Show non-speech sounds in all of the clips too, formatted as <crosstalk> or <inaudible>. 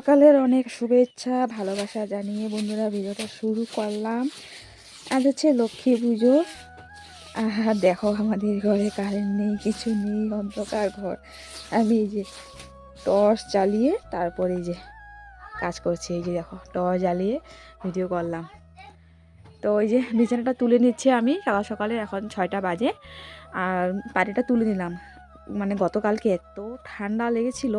সকালের অনেক শুভেচ্ছা, ভালোবাসা জানিয়ে বন্ধুরা ভিডিওটা শুরু করলাম। আজ হচ্ছে লক্ষ্মী পুজো। আর দেখো আমাদের ঘরে কারেন্ট নেই, কিছু নেই, অন্ধকার ঘর। আমি এই যে টর্চ জ্বালিয়ে তারপরে যে কাজ করছি, এই যে দেখো, টর্চ জ্বালিয়ে ভিডিও করলাম। তো ওই যে বিছানাটা তুলে নিচ্ছি আমি সকাল সকালে, এখন ছয়টা বাজে। আর পাটিটা তুলে নিলাম। মানে গতকালকে এত ঠান্ডা লেগেছিল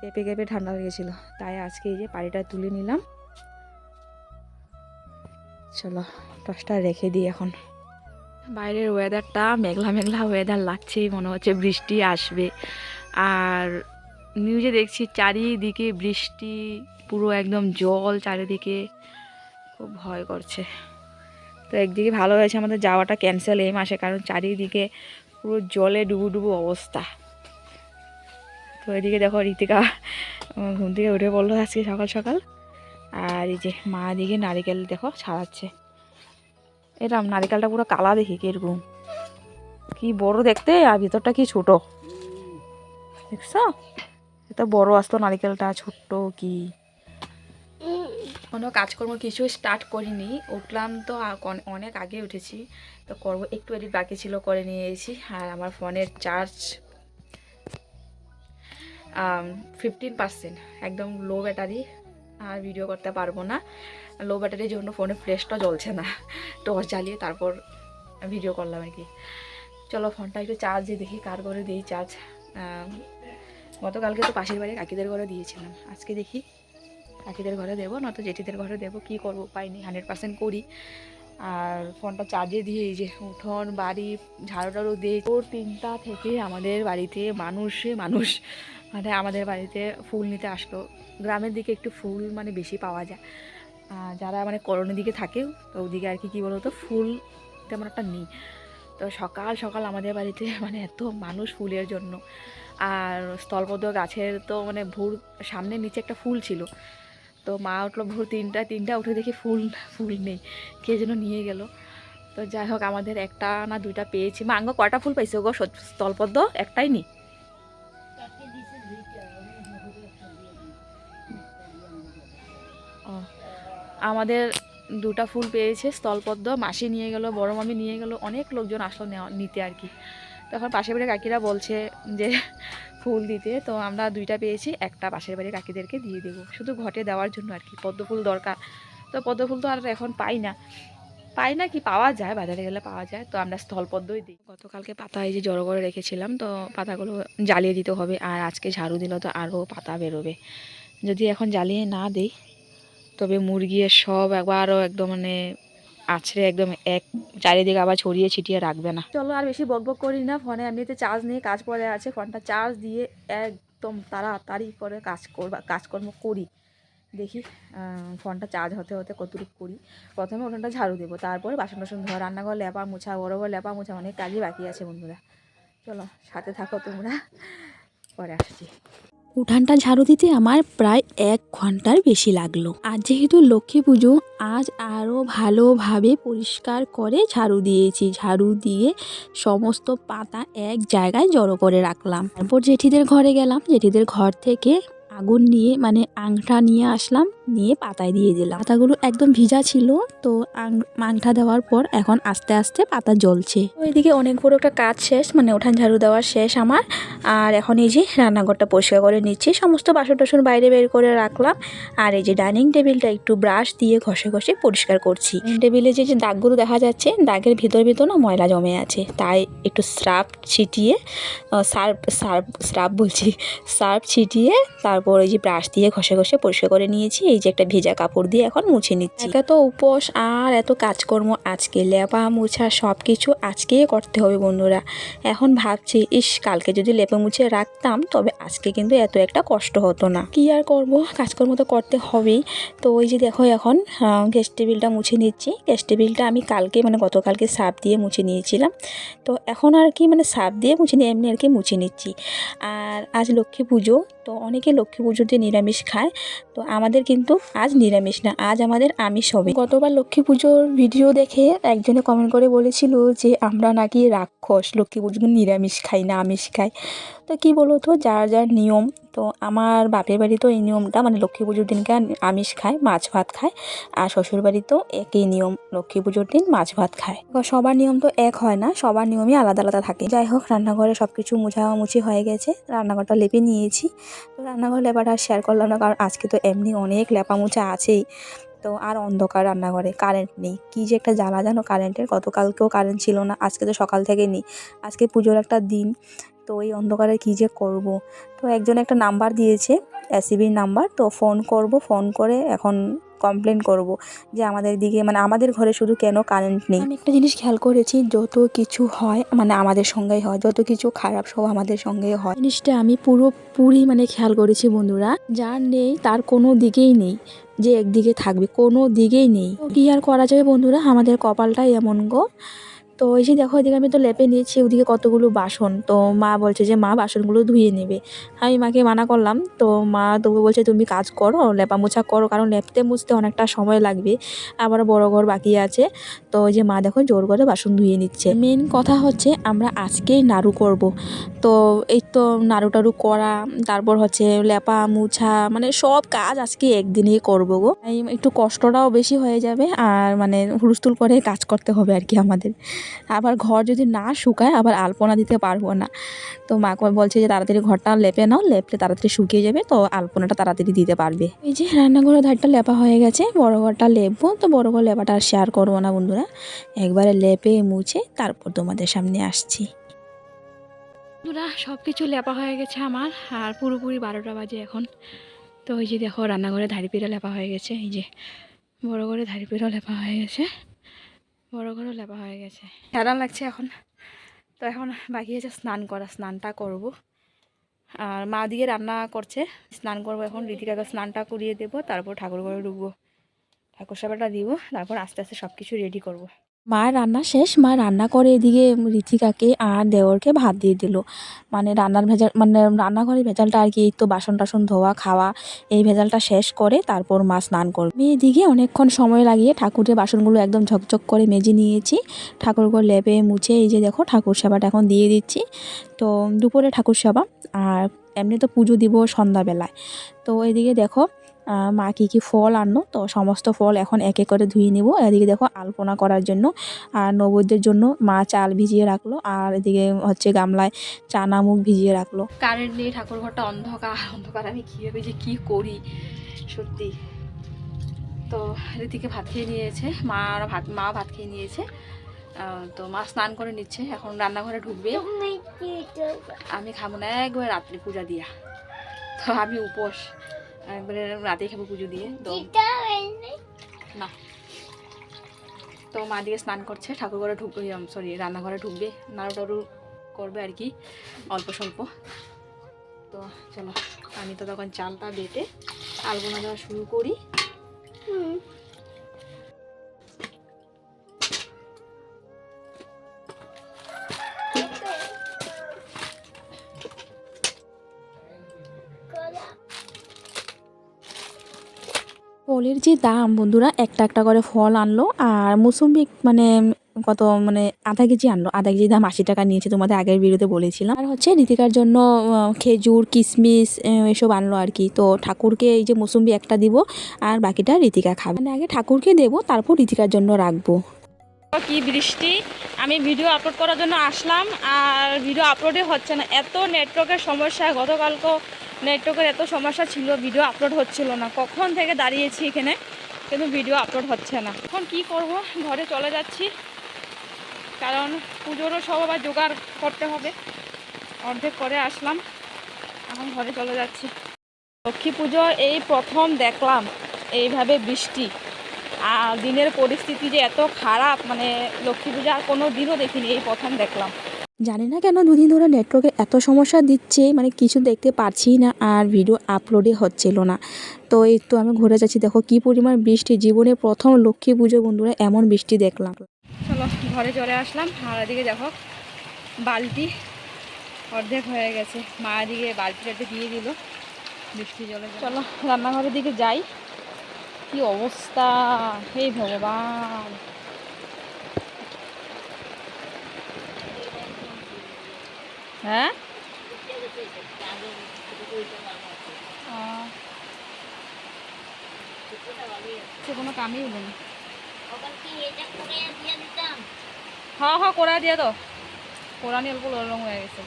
কেঁপে কেঁপে ঠান্ডা লেগেছিল। তাই আজকে এই যে পাড়িটা তুলে নিলাম। চলো টসটা রেখে দিই এখন। বাইরের ওয়েদারটা মেঘলা মেঘলা ওয়েদার লাগছে মনে হচ্ছে বৃষ্টি আসবে। আর নিউজে দেখছি চারিদিকে বৃষ্টি, পুরো একদম জল চারিদিকে। খুব ভয় করছে। তো একদিকে ভালো হয়েছে আমাদের যাওয়াটা ক্যান্সেল এই মাসে, কারণ চারিদিকে পুরো জলে ডুবু ডুবু অবস্থা। তো এদিকে দেখো ঋতিকা ঘুম থেকে উঠে পড়ল আজকে সকাল সকাল। আর এই যে মা দিকে নারিকেল দেখো ছাড়াচ্ছে। এরম নারিকেলটা পুরো কালা দেখি কীরকম। কি বড় দেখতে আর ভিতরটা কি ছোট। দেখছ? এত বড় আসতো নারিকেলটা, ছোট্ট কি? কোনো কাজকর্ম কিছু স্টার্ট করিনি। উঠলাম তো অনেক আগে উঠেছি। তো করব, একটু এদিক বাকি ছিল করে নিয়ে এসেছি। আর আমার ফোনের চার্জ ফিফটিন পার্সেন্ট একদম লো ব্যাটারি আর ভিডিও করতে পারব না। লো ব্যাটারির জন্য ফোনে ফ্লেশটা জ্বলছে না। টর্চ জ্বালিয়ে তারপর ভিডিও করলাম আর কি। চলো ফোনটা একটু চার্জে দেখি, কার করে দিই চার্জ গতকালকে তো পাশের বাড়ি কাকিদের ঘরে দিয়েছিলাম। আজকে দেখি কাকিদের ঘরে দেবো, নয়তো জেঠিদের ঘরে দেবো, কী করব পাইনি হান্ড্রেড পার্সেন্ট করি। আর ফোনটা চার্জে দিয়ে এই যে উঠোন, বাড়ি ঝাড়ু টাড়ু দিয়ে তোর তিনটা থেকে আমাদের বাড়িতে মানুষে, মানুষ মানে আমাদের বাড়িতে ফুল নিতে আসলো। গ্রামের দিকে একটু ফুল মানে বেশি পাওয়া যায়। যারা মানে করণের দিকে থাকে, তো ওদিকে আর কি, কী বলতো, ফুল তেমন একটা নেই। তো সকাল সকাল আমাদের বাড়িতে <laughs> মানে এত মানুষ ফুলের জন্য। আর স্থলপদ গাছের তো মানে ভোর সামনে নিচে একটা ফুল ছিল। তো মা উঠল ভোর তিনটা তিনটা উঠে দেখি ফুল ফুল নেই। কে যেন নিয়ে গেল। তো যাই হোক, আমাদের একটা না দুইটা পেয়েছি। মা, আঙ্গ কয়টা ফুল পাইছে গো স্থলপদ্ম? একটাই নি? আমাদের দুটা ফুল পেয়েছে, স্থলপদ্ম, মাসি নিয়ে গেল, বড় মামি নিয়ে গেল, অনেক লোকজন আসলো নিতে আর কি। তখন পাশের বাড়ির কাকিরা বলছে যে, ফুল দিতে, তো আমরা দুইটা পেয়েছি, একটা পাশের বাড়ির কাকিদেরকে দিয়ে দেবো। শুধু ঘটে দেওয়ার জন্য আর কি, পদ্ম ফুল দরকার। তো পদ্ম ফুল তো আর এখন পাই না। পাই না কি পাওয়া যায়, বাজারে গেলে পাওয়া যায়, তো আমরা স্থলপদ্মই দিই। গতকালকে পাতা এই যে জড়ো করে রেখেছিলাম, তো পাতাগুলো জ্বালিয়ে দিতে হবে, আর আজকে ঝাড়ু দিলে তো আরও পাতা বেরোবে। যদি এখন জ্বালিয়ে না দিই তবে মুরগির সব একবারও একদম মানে আছড়ে একদম এক চারিদিকে আবার ছড়িয়ে ছিটিয়ে রাখবে না। চলো আর বেশি বক বক করি না, ফোনে এমনিতে চার্জ নিয়ে কাজ পড়ে আছে, ফোনটা চার্জ দিয়ে একদম তাড়াতাড়ি করে কাজ করবা, কাজকর্ম করি। দেখি ফোনটা চার্জ হতে হতে কতটুকু করি। প্রথমে উঠোনটা ঝাড়ু দেবো, তারপরে বাসন টাসন ধোয়া, রান্নাঘর লেপা মোছা, বড় বড় লেপা মোছা, অনেক কাজই বাকি আছে বন্ধুরা। চলো, সাথে থাকো তোমরা। পরে আসছি। উঠানটা ঝাড়ু দিতে আমার প্রায় এক ঘণ্টার বেশি লাগল। আর যেহেতু লক্ষ্মী পুজো, আজ আরও ভালোভাবে পরিষ্কার করে ঝাড়ু দিয়েছি। ঝাড়ু দিয়ে সমস্ত পাতা এক জায়গায় জড়ো করে রাখলাম। তারপর জেঠিদের ঘরে গেলাম। জেঠিদের ঘর থেকে আগুন নিয়ে মানে আংটা নিয়ে আসলাম, নিয়ে পাতায় দিয়ে দিলাম। পাতাগুলো একদম ভিজা ছিল, তো আংটা দেওয়ার পর এখন আস্তে আস্তে পাতা জ্বলছে। ওইদিকে অনেক বড় একটা কাজ শেষ মানে উঠান ঝাড়ু দেওয়ার শেষ আমার। আর এখন এই যে রান্নাঘরটা পরিষ্কার করে নিচ্ছি, সমস্ত বাসন টাসন বাইরে বের করে রাখলাম। আর এই যে ডাইনিং টেবিলটা একটু ব্রাশ দিয়ে ঘষে ঘষে পরিষ্কার করছি। টেবিলে যে যে দাগগুলো দেখা যাচ্ছে, দাগের ভিতর ভিতর না ময়লা জমে আছে। তাই একটু স্রাফ ছিটিয়ে সার্ফ সার্ফ স্রাফ বলছি, সার্ফ ছিটিয়ে তারপর এই যে ব্রাশ দিয়ে ঘষে ঘষে পরিষ্কার করে নিয়েছি। এই যে একটা ভেজা কাপড় দিয়ে এখন মুছে নিচ্ছি। একা তো উপোস আর এত কাজকর্ম আজকে, লেপা মুছা সব কিছু আজকেই করতে হবে বন্ধুরা। এখন ভাবছি, ইস, কালকে যদি লেপে মুছে রাখতাম, তবে আজকে কিন্তু এত একটা কষ্ট হতো না। কি আর করব? কাজকর্ম তো করতে হবেই। তো ওই যে দেখো এখন গ্যাস টেবিলটা মুছে নিচ্ছি। গ্যাস টেবিলটা আমি কালকে মানে গতকালকে সাপ দিয়ে মুছে নিয়েছিলাম। তো এখন আর কি মানে সাপ দিয়ে মুছে নিয়ে এমনি আর কি মুছে নিচ্ছি। আর আজ লক্ষ্মী পুজো তো অনেকে লক্ষ্মী পুজোতে নিরামিষ খায়। তো আমাদের কিন্তু আজ নিরামিষ না, আজ আমাদের আমিষ হবে। গতবার লক্ষ্মী পুজোর ভিডিও দেখে একজনে কমেন্ট করে বলেছিল যে, আমরা নাকি রাক্ষস, লক্ষ্মী পুজোতে নিরামিষ খাই না, আমিষ খাই। তো কি বলো তো যার যার নিয়ম তো আমার বাপের বাড়িতেও এই নিয়মটা মানে লক্ষ্মী পুজোর দিনকে আমিষ খায় মাছ ভাত খায় আর শ্বশুর বাড়িতেও একই নিয়ম, লক্ষ্মী পুজোর দিন মাছ ভাত খায়। সবার নিয়ম তো এক হয় না, সবার নিয়মই আলাদা আলাদা থাকে। যাই হোক, রান্নাঘরে সব কিছু মুছামুছি হয়ে গেছে, রান্নাঘরটা লেপে নিয়েছি। তো রান্নাঘর লেপাটা আর শেয়ার করলাম না, কারণ আজকে তো এমনি অনেক লেপা আছেই। তো আর অন্ধকার রান্নাঘরে কারেন্ট নেই। কী যে একটা জ্বালা জানো কারেন্টের গতকালকেও কারেন্ট ছিল না, আজকে তো সকাল থেকে নেই। আজকে পুজোর একটা দিন। তো এই অন্ধকারে কী যে করব? তো একজন একটা নাম্বার দিয়েছে এসিবির নাম্বার, তো ফোন করব ফোন করে এখন কমপ্লেন করব যে আমাদের দিকে মানে আমাদের ঘরে শুধু কেন কারেন্ট নেই? আমি একটা জিনিস খেয়াল করেছি, যত কিছু হয় মানে আমাদের সঙ্গেই হয়, যত কিছু খারাপ সব আমাদের সঙ্গেই হয়। জিনিসটা আমি পুরোপুরি মানে খেয়াল করেছি বন্ধুরা, যার নেই, তার কোনো দিকেই নেই, যে একদিকে থাকবে, কোনো দিকেই নেই। কী আর করা যাবে বন্ধুরা? আমাদের কপালটাই এমন গো। তো এই যে দেখো, এদিকে আমি তো লেপে নিয়েছি, ওদিকে কতগুলো বাসন। তো মা বলছে যে, মা, বাসনগুলো ধুয়ে নেবে। আমি মাকে মানা করলাম, তো মা তবু বলছে, তুমি কাজ করো লেপা মোছা করো, কারণ লেপতে মুছতে অনেকটা সময় লাগবে, আবার বড় ঘর বাকি আছে। তো যে মা দেখো জোর করে বাসন ধুয়ে নিচ্ছে। মেন কথা হচ্ছে, আমরা আজকেই নাড়ু করব। তো এই তো নাড়ু টাড়ু করা, তারপর হচ্ছে লেপা মুছা মানে সব কাজ আজকে একদিনেই করব গো। একটু কষ্টটাও বেশি হয়ে যাবে, আর মানে হুলস্থুল করে কাজ করতে হবে আর কি আমাদের। আবার ঘর যদি না শুকায়, আবার আলপনা দিতে পারব না। তো মা বলছে যে তাড়াতাড়ি ঘরটা লেপে নাও, লেপলে তাড়াতাড়ি শুকিয়ে যাবে, তো আলপনাটা তাড়াতাড়ি দিতে পারবে। এই যে রান্নাঘরের ধারটা লেপা হয়ে গেছে, বড় ঘরটা লেপবো, তো বড় ঘর লেপাটা আর শেয়ার করব না বন্ধুরা। একবারে লেপে, মুছে, তারপর তোমাদের সামনে আসছি। বন্ধুরা সব কিছু লেপা হয়ে গেছে আমার, আর পুরোপুরি বারোটা বাজে এখন। তো ওই যে দেখো, রান্নাঘরে ধাড়ি পিঠা লেপা হয়ে গেছে, এই যে বড় করে ধাড়ি পিঠা লেপা হয়ে গেছে। বড় ঘরও লেবা হয়ে গেছে। হ্যারান লাগছে এখন। তো এখন বাকি আছে স্নান করা, স্নানটা করব। আর মা দিয়ে রান্না করছে, স্নান করব এখন। রীতিকাকে স্নানটা করিয়ে দেবো, তারপর ঠাকুর ঘরে ঢুকবো। ঠাকুর সেবাটা দিব, তারপর আস্তে আস্তে সব কিছু রেডি করব। মা রান্না শেষ, মা রান্না করে এদিকে ঋতিকাকে আর দেওরকে ভাত দিয়ে দিল। মানে রান্নার ভেজাল মানে রান্নাঘরের ভেজালটা আর কি, এই তো বাসন টাসন ধোয়া, খাওয়া, এই ভেজালটা শেষ করে তারপর মা স্নান করবে আমি এদিকে অনেকক্ষণ সময় লাগিয়ে ঠাকুরের বাসনগুলো একদম ঝকঝক করে মেজে নিয়েছি। ঠাকুরগুলো লেপে মুছে এই যে দেখো ঠাকুর সেবাটা এখন দিয়ে দিচ্ছি। তো দুপুরে ঠাকুর সেবা, আর এমনি তো পুজো দিব সন্ধ্যাবেলায়। তো এদিকে দেখো মা কী কী ফল আনলো? তো সমস্ত ফল এখন এক করে ধুয়ে নিব। এদিকে দেখো আলপনা করার জন্য আর নৈবেদ্যের জন্য মা চাল ভিজিয়ে রাখল আর এদিকে হচ্ছে গামলায় চানা মুখ ভিজিয়ে রাখল। কারেন্ট নেই ঠাকুর ঘরটা অন্ধকার। অন্ধকার আমি কীভাবে যে কী করি? সত্যি। তো রীতিকে ভাত খেয়ে নিয়েছে। মা আর ভাত, মা ভাত খেয়ে নিয়েছে। তো মা স্নান করে নিচ্ছে। এখন রান্নাঘরে ঢুকবে। আমি খাব না একবার রাত্রে পূজা দিয়া। তো আমি উপোস। একবারে রাতে খাব পুজো দিয়ে। তো না। তো মা দিকে স্নান করছে ঠাকুর ঘরে ঢুকবে সরি রান্নাঘরে ঢুকবে নাড়ু টাড়ু করবে আর কি অল্প স্বল্প। তো চলো আমি তো তখন চালটা বেটে আলপনা দেওয়া শুরু করি। ফলের যে দাম, বন্ধুরা, একটা একটা করে ফল আনলো আর মুসম্বি মানে কত মানে আধা কেজি আনলো। আধা কেজি দাম আশি টাকা নিয়েছে তোমাদের আগের ভিডিওতে বলেছিলাম। আর হচ্ছে ঋতিকার জন্য খেজুর কিশমিশ এসব আনলো আর কি। তো ঠাকুরকে এই যে মুসম্বি একটা দিব আর বাকিটা ঋতিকা খাবে। মানে আগে ঠাকুরকে দেবো, তারপর ঋতিকার জন্য রাখব। কি বৃষ্টি। আমি ভিডিও আপলোড করার জন্য আসলাম আর ভিডিও আপলোডে হচ্ছে না। এত নেটওয়ার্কের সমস্যা। গতকালকেও নেটওয়ার্কের এত সমস্যা ছিল ভিডিও আপলোড হচ্ছিল না। কখন থেকে দাঁড়িয়েছি এখানে? কিন্তু ভিডিও আপলোড হচ্ছে না। এখন কি করব? ঘরে চলে যাচ্ছি। কারণ পুজোরও সব আবার জোগাড় করতে হবে। অর্ধেক করে আসলাম। এখন ঘরে চলে যাচ্ছি। লক্ষ্মী পুজো এই প্রথম দেখলাম, এইভাবে বৃষ্টি। আর দিনের পরিস্থিতি যে এত খারাপ মানে লক্ষ্মী পূজা আর কোনো দিনও দেখিনি, এই প্রথম দেখলাম। জানি না কেন দুদিন ধরে নেটওয়ার্কে এত সমস্যা দিচ্ছে মানে কিছু দেখতে পারছি না আর ভিডিও আপলোডই হচ্ছিল না। তো এই তো আমি ঘুরে যাচ্ছি দেখো কি পরিমাণ বৃষ্টি জীবনে প্রথম লক্ষ্মী পুজো বন্ধুরা এমন বৃষ্টি দেখলাম। চলো ঘরে চলে আসলাম আর এদিকে দেখো বালতি অর্ধেক হয়ে গেছে। মা এদিকে বালতিটাতে দিয়ে দিল বৃষ্টি জলে চলো রান্নাঘরের দিকে যাই। কি অবস্থা হে ভগবান। হ্যাঁ? সে কোনো কামই হলো না। হ্যাঁ হ্যাঁ কোরা দিয়ে তো কোরা নিয়ে অল্প লড়ং হয়ে গেছে।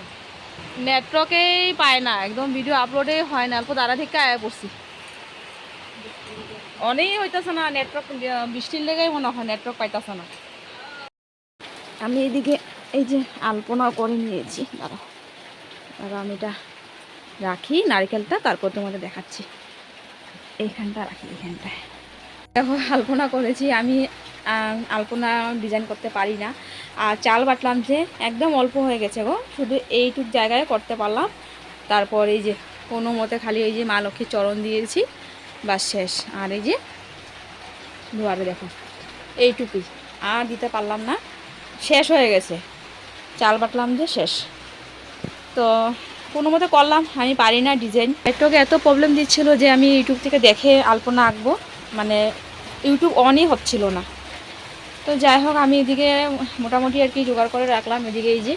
নেটওয়ার্কেই পায় না একদম ভিডিও আপলোডেই হয় না অল্প তারা থেকে আয়া পড়ছি। অনেক হইতেছে না নেটওয়ার্ক বৃষ্টির লেগেই মনে হয় নেটওয়ার্ক পাইতেছে না। আমি এদিকে এই যে আলপনা করে নিয়েছি, দাঁড়াও। দাঁড়াও, আমি এটা রাখি, নারকেলটা, তারপর তোমাদের দেখাচ্ছি। এইখানটা রাখি, এইখানটায়। দেখো, আলপনা করেছি, আমি আলপনা ডিজাইন করতে পারি না। আর চাল বাটলাম যে, একদম অল্প হয়ে গেছে গো, শুধু এইটুক জায়গায় করতে পারলাম। তারপর এই যে, কোনো মতে খালি এই যে মা লক্ষ্মীর চরণ দিয়েছি বাস শেষ। আর এই যে, দুয়ারে দেখো, এইটুকুই। আর দিতে পারলাম না, শেষ হয়ে গেছে। চাল বাটলাম যে শেষ। তো কোনো মতে করলাম আমি পারি না ডিজাইন। নেটওয়ার্কে এত প্রবলেম দিচ্ছিল যে আমি ইউটিউব থেকে দেখে আলপনা আঁকবো মানে ইউটিউব অনই হচ্ছিল না। তো যাই হোক আমি এদিকে মোটামুটি আর কি জোগাড় করে রাখলাম এদিকে এই যে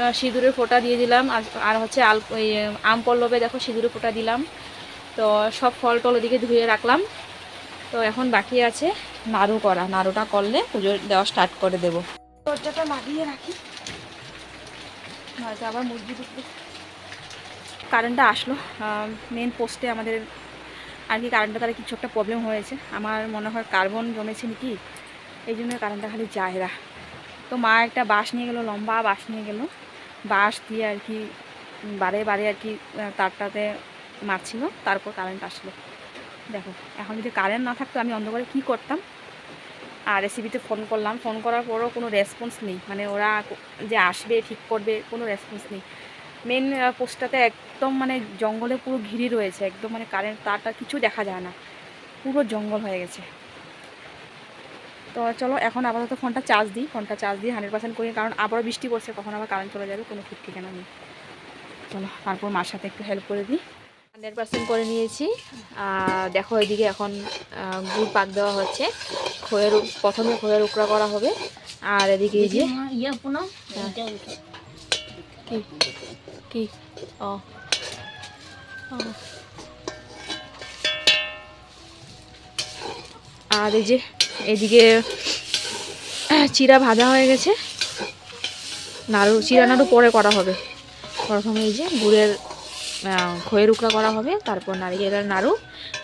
আহ, সিঁদুরের ফোঁটা দিয়ে দিলাম আর হচ্ছে আল ওই আম পল্লবে দেখো সিঁদুরের ফোঁটা দিলাম। তো সব ফল টল ওদিকে ধুয়ে রাখলাম। তো এখন বাকি আছে নাড়ু করা। নাড়ুটা করলে পুজো দেওয়া স্টার্ট করে দেবো। দরজাটা লাগিয়ে রাখি। নয়তো আবার মুরগি ঢুকবে কারেন্টটা আসলো। মেন পোস্টে আমাদের আর কি কারেন্টটা তারা কিছু একটা প্রবলেম হয়েছে। আমার মনে হয় কার্বন জমেছে নাকি? এই জন্য কারেন্টটা খালি যায় না তো মা একটা বাঁশ নিয়ে গেলো, লম্বা বাঁশ নিয়ে গেলো। বাঁশ দিয়ে আর কি বারে বারে আর কি তারটাতে মারছিল। তারপর কারেন্ট আসলো। দেখো, এখন যদি কারেন্ট না থাকতো আমি অন্ধকারে কী করতাম? আর রেসিপিতে ফোন করলাম। ফোন করার পরও কোনো রেসপন্স নেই। মানে ওরা যে আসবে, ঠিক করবে, কোনো রেসপন্স নেই। মেন পোস্টটাতে একদম মানে জঙ্গলে পুরো ঘিরি রয়েছে। একদম মানে কারেন্ট তারটা কিছু দেখা যায় না। পুরো জঙ্গল হয়ে গেছে। তো চলো, এখন আপাতত ফোনটা চার্জ দিই। ফোনটা চার্জ দিয়ে হান্ড্রেড পার্সেন্ট করি। কারণ আবারও বৃষ্টি পড়ছে, কখন আবার কারেন্ট চলে যাবে, কোনো ঠিক ঠিকানা নেই। চলো, তারপর মার সাথে একটু হেল্প করে দিই। হান্ড্রেড পার্সেন্ট করে নিয়েছি। দেখো, এদিকে এখন গুড় পাক দেওয়া হচ্ছে। খয়ের প্রথমে খয়ের উকড়া করা হবে। আর এদিকে এই যে ইয়ে পুনঃ হ্যাঁ। কি? কি? ও। আর এই যে এদিকে চিরা ভাজা হয়ে গেছে। নাড়ু চিরা নাড়ু পরে করা হবে। প্রথমে এই যে গুড়ের খয়ের উকড়া করা হবে। তারপর নারিকেলের নাড়ু।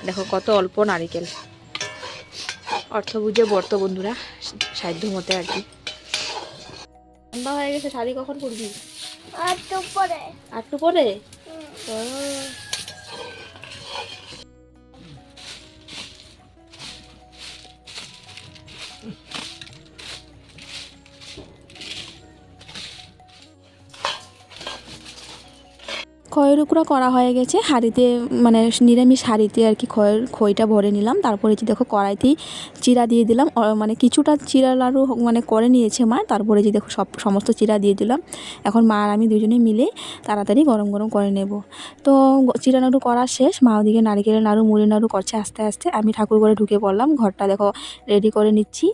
দেখো কত অল্প নারিকেল। অর্থ বুঝে বর্ত বন্ধুরা সাধ্য মতে আর কি। ঠান্ডা হয়ে গেছে শাড়ি কখন পরবি? আর তো পরে আর তো পরে ও। খয়ের উকড়া করা হয়ে গেছে। হাঁড়িতে মানে নিরামিষ হাঁড়িতে আর কি খয়ের খইটা ভরে নিলাম। তারপরে যে দেখো কড়াইতেই চিরা দিয়ে দিলাম। মানে কিছুটা চিরা লাড়ু মানে করে নিয়েছে মা। তারপরে যে দেখো সব, সমস্ত চিরা দিয়ে দিলাম। এখন মা আর আমি দুজনে মিলে তাড়াতাড়ি গরম গরম করে নেব। তো চিরা নাড়ু করা শেষ। মা ওদিকে নারিকেলের নাড়ু মুড়ি নাড়ু করছে আস্তে আস্তে। আমি ঠাকুর ঘরে ঢুকে পড়লাম। ঘরটা দেখো রেডি করে নিচ্ছি।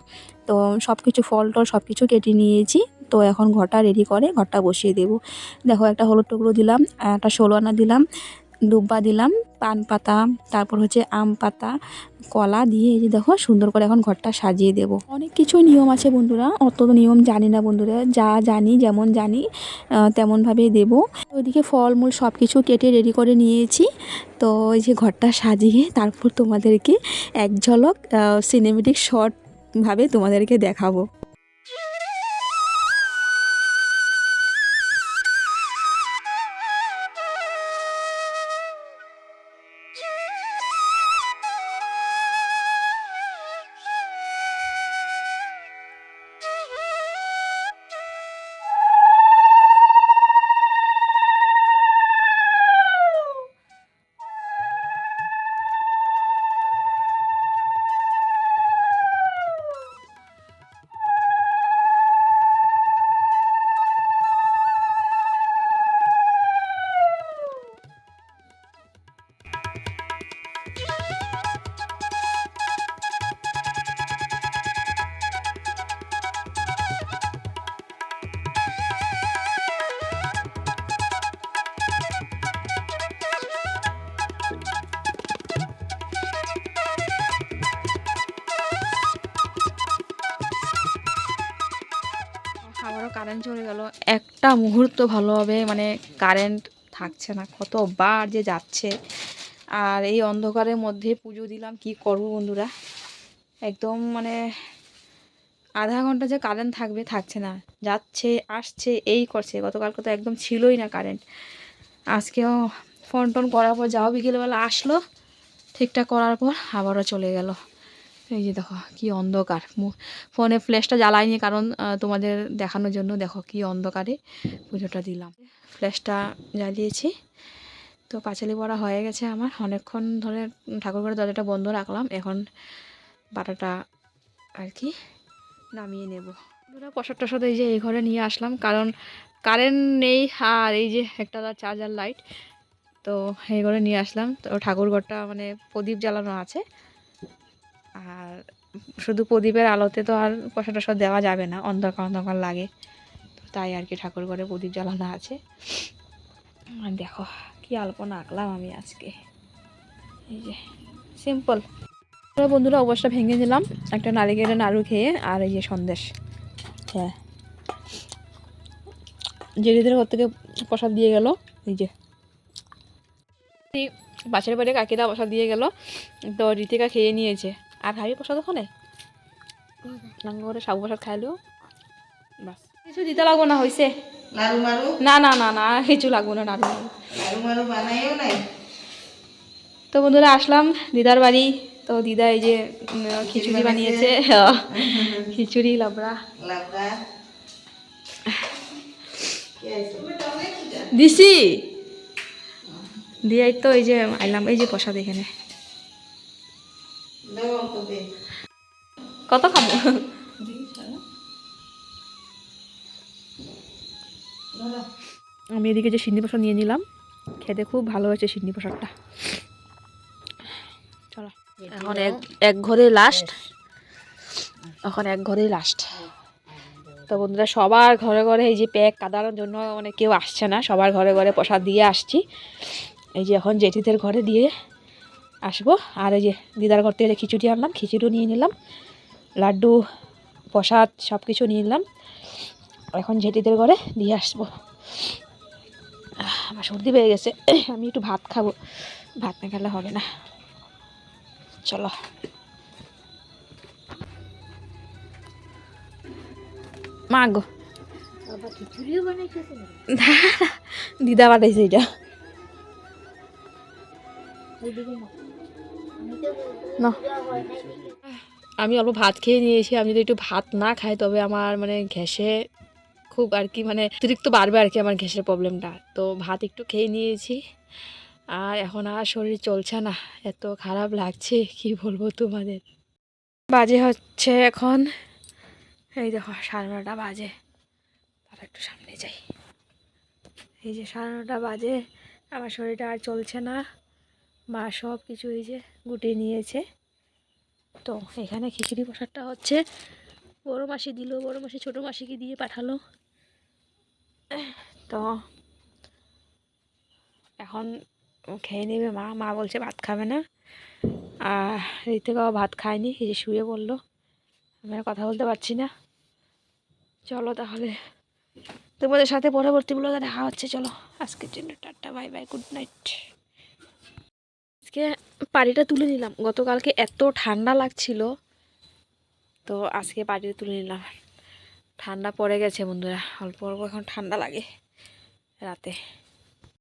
তো সব কিছু ফল টল সব কিছু কেটে নিয়েছি। তো এখন ঘরটা রেডি করে ঘরটা বসিয়ে দেবো। দেখো একটা হলুদ টুকরো দিলাম, একটা ষোলো আনা দিলাম, দুব্বা দিলাম, পান পাতা, তারপর হচ্ছে আম পাতা, কলা দিয়ে এই যে দেখো সুন্দর করে এখন ঘরটা সাজিয়ে দেব। অনেক কিছু নিয়ম আছে বন্ধুরা, অত নিয়ম জানি না বন্ধুরা, যা জানি, যেমন জানি তেমনভাবেই দেব। ওইদিকে ফলমূল সব কিছু কেটে রেডি করে নিয়েছি। তো ওই যে ঘরটা সাজিয়ে তারপর তোমাদেরকে এক ঝলক সিনেমেটিক শর্ট ভাবে তোমাদেরকে দেখাবো। কারেন্ট চলে গেল, একটা মুহূর্ত ভালোভাবে মানে কারেন্ট থাকছে না, কতবার যে যাচ্ছে। আর এই অন্ধকারের মধ্যে পুজো দিলাম, কি করব বন্ধুরা? একদম মানে আধা ঘণ্টা যে কারেন্ট থাকবে, থাকছে না। যাচ্ছে, আসছে, এই করছে, গতকালকে তো একদম ছিলই না কারেন্ট আজকেও ফোন টোন করার পর যাও বিকেলবেলা আসলো, ঠিকঠাক করার পর আবারও চলে গেল। এই যে দেখো, কি অন্ধকার। ফোনে ফ্ল্যাশটা জ্বালাইনি কারণ তোমাদের দেখানোর জন্য দেখো কি অন্ধকারে পুজোটা দিলাম। ফ্ল্যাশটা জ্বালিয়েছি। তো পাঁচালি পড়া হয়ে গেছে আমার। অনেকক্ষণ ধরে ঠাকুরঘরের দরজাটা বন্ধ রাখলাম। এখন বাটাটা আর কি নামিয়ে নেব। পুরো প্রসাদ টসাদ এই যে এই ঘরে নিয়ে আসলাম। কারণ কারেন্ট নেই আর এই যে একটা চার্জার লাইট। তো এই ঘরে নিয়ে আসলাম। তো ঠাকুরঘরটা মানে প্রদীপ জ্বালানো আছে। আর শুধু প্রদীপের আলোতে তো আর প্রসাদ টসাদ দেওয়া যাবে না, অন্ধকার অন্ধকার লাগে। তো তাই আর কি ঠাকুর ঘরে প্রদীপ জ্বালানো আছে। আর দেখো, কি আলপনা আঁকলাম আমি আজকে। এই যে সিম্পল বন্ধুরা, অবস্থা ভেঙে দিলাম। একটা নারিকেলের নাড়ু খেয়ে, আর এই যে সন্দেশ। হ্যাঁ। জেরিদের ঘর থেকে প্রসাদ দিয়ে গেল, এই যে। পাশের বাড়ি কাকিরা প্রসাদ দিয়ে গেল। তো ঋতিকা খেয়ে নিয়েছে। আর ভাবি প্রসাদ ওখানে? করে সাবু প্রসাদ খাইলো বাস। কিছু দিতে লাগবো না হয়েছে না না না না কিছু লাগবো না নাড়ু তো বন্ধুরা আসলাম দিদার বাড়ি। তো দিদা এই যে খিচুড়ি বানিয়েছে। খিচুড়ি লাবড়া। লাবড়া? কি আছে দিছি। দিয়ে তো এই যে আইলাম এই যে প্রসাদ এখানে। কত খাব? আমি এদিকে যে সিন্নি প্রসাদ নিয়ে নিলাম, খেতে খুব ভালো হয়েছে সিন্নি প্রসাদটা। চলো, এখন এক এক ঘরে লাস্ট এখন এক ঘরেই লাস্ট তো বন্ধুরা, সবার ঘরে ঘরে এই যে প্যাক কাদানোর জন্য মানে কেউ আসছে না। সবার ঘরে ঘরে প্রসাদ দিয়ে আসছি। এই যে এখন জেঠিদের ঘরে দিয়ে আসব। আর এই যে দিদার ঘর থেকে খিচুড়ি আনলাম খিচুড়িও নিয়ে নিলাম লাড্ডু প্রসাদ সব কিছু নিয়ে নিলাম। এখন জেঠিদের ঘরে দিয়ে আসব। আমার সর্দি পেয়ে গেছে আমি একটু ভাত খাব। ভাত না খেলে হবে না। চলো। মা গো। বাবা বানাইছে <laughs> দিদা পাঠাইছে এটা। আমি অল্প ভাত খেয়ে নিয়েছি, আমি যদি একটু ভাত না খাই, তবে আমার মানে ঘ্যাসে খুব আর কি মানে অতিরিক্ত বাড়বে আর কি আমার গ্যাসের প্রবলেমটা তো ভাত একটু খেয়ে নিয়েছি, আর এখন আর শরীর চলছে না, এত খারাপ লাগছে, কি বলব তোমাদের? বাজে হচ্ছে এখন, এই দেখো সাড়ে নটা বাজে তারা একটু সামনে যাই। এই যে সাড়ে নটা বাজে, আমার শরীরটা আর চলছে না। মা সব কিছু এই যে গুটিয়ে নিয়েছে। তো এখানে খিচুড়ি প্রসাদটা হচ্ছে। বড়ো মাসি দিল, বড়ো মাসি ছোটো মাসিকে দিয়ে পাঠালো। তো এখন খেয়ে নেবে মা। মা বলছে ভাত খাবে না। আর ঋতিকাও ভাত খায়নি, এই যে শুয়ে বলল আমি কথা বলতে পারছি না। চলো তাহলে। তোমাদের সাথে পরবর্তী ব্লগে দেখা হচ্ছে। চলো, আজকের জন্য tata, bye bye good night আজকে পাড়িটা তুলে নিলাম। গতকালকে এত ঠান্ডা লাগছিল, তো আজকে পাড়িটা তুলে নিলাম। ঠান্ডা পড়ে গেছে বন্ধুরা, অল্প অল্প এখন ঠান্ডা লাগে রাতে।